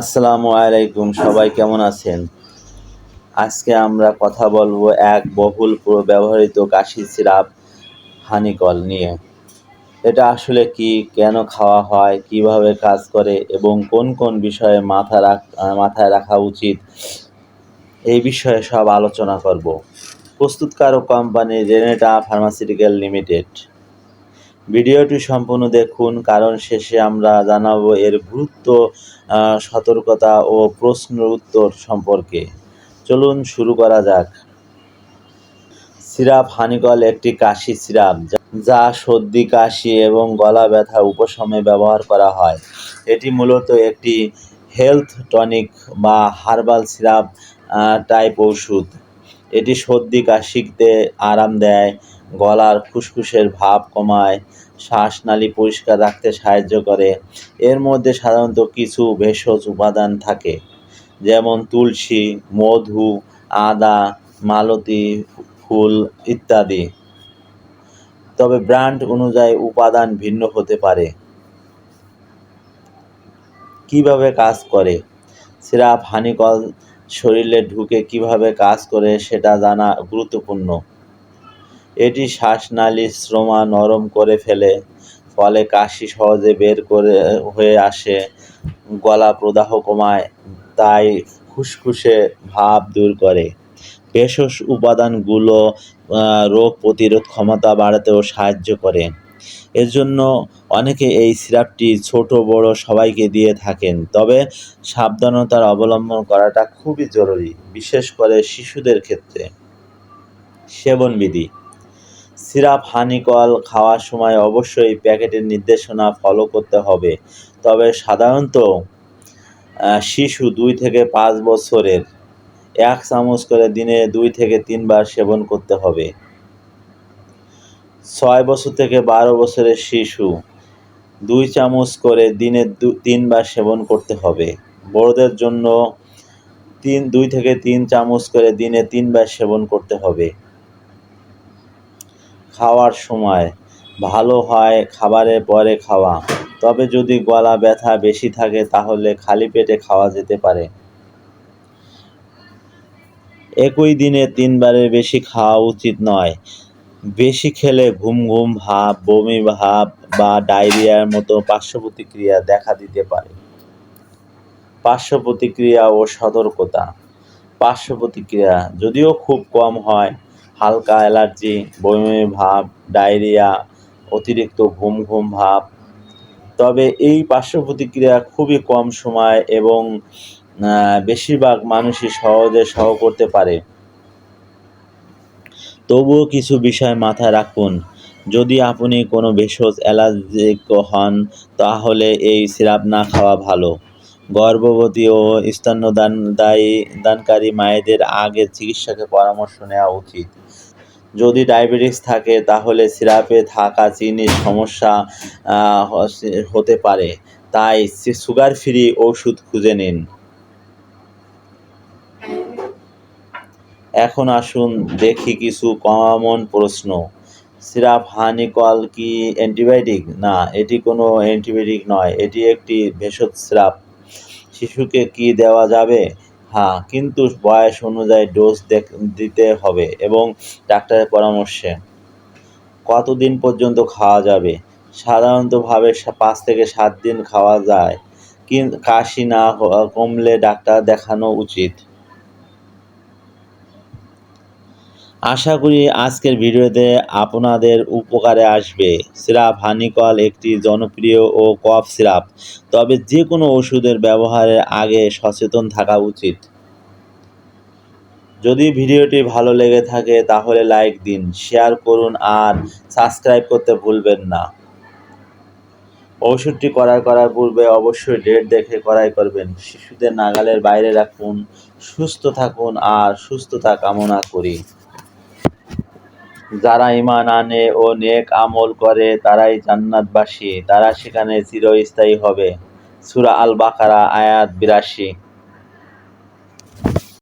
আসসালামু আলাইকুম, সবাই কেমন আছেন? আজকে আমরা কথা বলব এক বহুল ব্যবহৃত কাশি সিরাপ হানিকল নিয়ে। এটা আসলে কি, কেন খাওয়া হয়, কীভাবে কাজ করে এবং কোন কোন বিষয়ে মাথা রাখ, মাথায় রাখা উচিত, এই বিষয়ে সব আলোচনা করব। প্রস্তুতকারক কোম্পানি জেনেটা ফার্মাসিউটিক্যাল লিমিটেড ভিডিওটি সম্পূর্ণ দেখুন, কারণ শেষে আমরা জানাব এর গুরুত্ব সতর্কতা ও প্রশ্নের উত্তর সম্পর্কে। চলুন শুরু করা যাক। সিরাপ হানিকল একটি কাশি সিরাপ, যা সর্দি, কাশি এবং গলা ব্যথা উপশমে ব্যবহার করা হয়। এটি মূলত একটি হেলথ টনিক বা হার্বাল সিরাপ টাইপ ওষুধ। এটি সর্দি, কাশিতে আরাম দেয় গলার ফুসফুসের ভাব কমায়, শ্বাসনালী পরিষ্কার রাখতে সাহায্য করে। এর মধ্যে সাধারণত কিছু ভেষজ উপাদান থাকে, যেমন তুলসী, মধু, আদা, মালতী, ফুল ইত্যাদি। তবে ব্র্যান্ড অনুযায়ী উপাদান ভিন্ন হতে পারে। কীভাবে কাজ করে? সিরাপ, হানিকল, শরীরে ঢুকে কীভাবে কাজ করে সেটা জানা গুরুত্বপূর্ণ। এটি শ্বাসনালী শ্রমা নরম করে ফেলে, ফলে কাশি সহজে বের করে, হয়ে আসে, গলা প্রদাহ কমায়, তাই ফুসফুসে ভাব দূর করে। ভেষজ উপাদানগুলো রোগ প্রতিরোধ ক্ষমতা বাড়াতেও সাহায্য করে। এর জন্য অনেকে এই সিরাপটি ছোট, বড় সবাইকে দিয়ে থাকেন, তবে সাবধানতার অবলম্বন করাটা খুবই জরুরি, বিশেষ করে শিশুদের ক্ষেত্রে। সেবনবিধি সিরাপ, হানিকল খাওয়ার সময় অবশ্যই প্যাকেটের নির্দেশনা ফলো করতে হবে। তবে সাধারণত শিশু দুই থেকে পাঁচ বছরের এক চামচ করে দিনে দুই থেকে তিনবার সেবন করতে হবে। ছয় বছর থেকে বারো বছরের শিশু দুই চামচ করে দিনে দু- তিনবার সেবন করতে হবে। বড়দের জন্য তিন, দুই থেকে তিন চামচ করে দিনে তিনবার সেবন করতে হবে। খাওয়ার সময়। ভালো হয় খাবারের পরে খাওয়া। তবে যদি গলা ব্যথা বেশি থাকে, তাহলে খালি পেটে খাওয়া যেতে পারে। একই দিনে তিনবারের বেশি খাওয়া উচিত নয়। বেশি খেলে ঘুম ঘুম ভাব, বমি ভাব বা ডায়রিয়ার মতো পার্শ্ব প্রতিক্রিয়া দেখা দিতে পারে। পার্শ্ব প্রতিক্রিয়া ও সতর্কতা। পার্শ্ব প্রতিক্রিয়া যদিও খুব কম হয় হালকা অ্যালার্জি, বমি ভাব, ডায়রিয়া, অতিরিক্ত ঘুম ঘুম ভাব। তবে এই পার্শ্ব প্রতিক্রিয়া খুবই কম সময় এবং বেশিরভাগ মানুষই সহজে সহ করতে পারে। তবুও কিছু বিষয় মাথায় রাখুন। যদি আপনি কোনো ভেষজ অ্যালার্জিক হন, তাহলে এই সিরাপ না খাওয়া ভালো। গর্ভবতী ও স্তন্যদান দায়ী দানকারী মায়েদের আগে চিকিৎসকের পরামর্শ নেওয়া উচিত। যদি ডায়াবেটিস থাকে, তাহলে সিরাপে থাকা চিনির সমস্যা হতে পারে। তাই সুগার ফ্রি ওষুধ খুঁজে নিন। এখন আসুন দেখি কিছু কমন প্রশ্ন। সিরাপ হানিকল কি অ্যান্টিবায়োটিক? না, এটি কোনো অ্যান্টিবায়োটিক নয়, এটি একটি ভেষজ সিরাপ। শিশুকে কি দেওয়া যাবে? হ্যাঁ কিন্তু বয়স অনুযায়ী ডোজ দিতে হবে এবং ডাক্তারের পরামর্শে। কতদিন পর্যন্ত খাওয়া যাবে? সাধারণতভাবে পাঁচ থেকে সাত দিন খাওয়া যায়। কিন্তু কাশি না কমলে ডাক্তার দেখানো উচিত। আশা করি আজকের ভিডিওতে আপনাদের উপকারে আসবে। সিরাপ হানিকল একটি জনপ্রিয় ও কফ সিরাপ। তবে যে কোনো ওষুধের ব্যবহারের আগে সচেতন থাকা উচিত। যদি ভিডিওটি ভালো লেগে থাকে, তাহলে লাইক দিন, শেয়ার করুন আর সাবস্ক্রাইব করতে ভুলবেন না। ওষুধটি ক্রয় করার পূর্বে অবশ্যই ডেট দেখে ক্রয় করবেন। শিশুদের নাগালের বাইরে রাখুন, সুস্থ থাকুন আর সুস্থতা কামনা করি। যারা ইমান আনে ও নেক আমল করে, তারাই জান্নাতবাসী। তারা সেখানে চিরস্থায়ী হবে। সূরা আল বাকারা আয়াত বিরাশি।